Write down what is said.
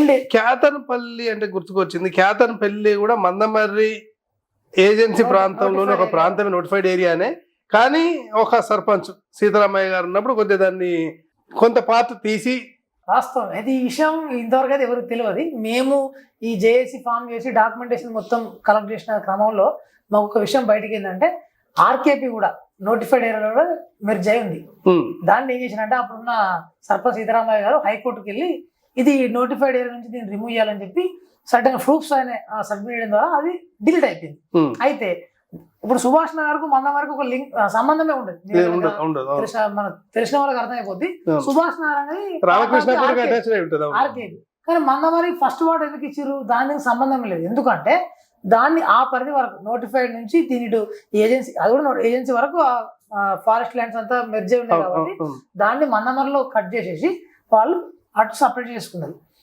ఉండే. కేతన్పల్లి అంటే గుర్తుకొచ్చింది. కేతన్పల్లి కూడా మందమర్రి ఏజెన్సీ ప్రాంతంలోని ఒక ప్రాంతమే నోటిఫైడ్ ఏరియానే కానీ ఒక సర్పంచ్ సీతారామయ్య గారు ఉన్నప్పుడు కొద్దిగా దాన్ని కొంత పార్ట్ తీసి వాస్తవం. అయితే ఈ విషయం ఇంతవరకు అయితే ఎవరికి తెలియదు. మేము ఈ జేఏసీ ఫామ్ చేసి డాక్యుమెంటేషన్ మొత్తం కలెక్ట్ చేసిన క్రమంలో మాకు ఒక విషయం బయటికి ఏంటంటే ఆర్కేపీ కూడా నోటిఫైడ్ ఏరియాలో కూడా మెర్జ్ అయి ఉంది. దాన్ని ఏం చేసినంటే అప్పుడున్న సర్పంచ్ సీతారామయ్య గారు హైకోర్టుకి వెళ్ళి ఇది నోటిఫైడ్ ఏరియా నుంచి దీన్ని రిమూవ్ చేయాలని చెప్పి సర్టన్ ప్రూఫ్స్ ఆయన సబ్మిట్ చేయడం ద్వారా అది డిలీట్ అయిపోయింది. ఉమ్. అయితే ఇప్పుడు సుభాష్ నగర్కు మన వరకు ఒక లింక్ సంబంధమే ఉండదు. అవును. తెలిసిన మన తెలిసిన వాళ్ళకి అర్థమైపోద్ది. అవును. సుభాష్ నగర్ అనేది ఆర్కే- కానీ మందమరి ఫస్ట్ వార్డ్ ఎందుకు ఇచ్చారు దానికి సంబంధం లేదు. ఎందుకంటే దాన్ని ఆ పరిధి వరకు నోటిఫైడ్ నుంచి దీని ఏజెన్సీ అది కూడా ఏజెన్సీ వరకు ఫారెస్ట్ ల్యాండ్స్ అంతా మెర్జ్ ఉన్నాయి కాబట్టి దాన్ని మందమరిలో కట్ చేసేసి వాళ్ళు అటు సపరేట్ చేసుకున్నాను.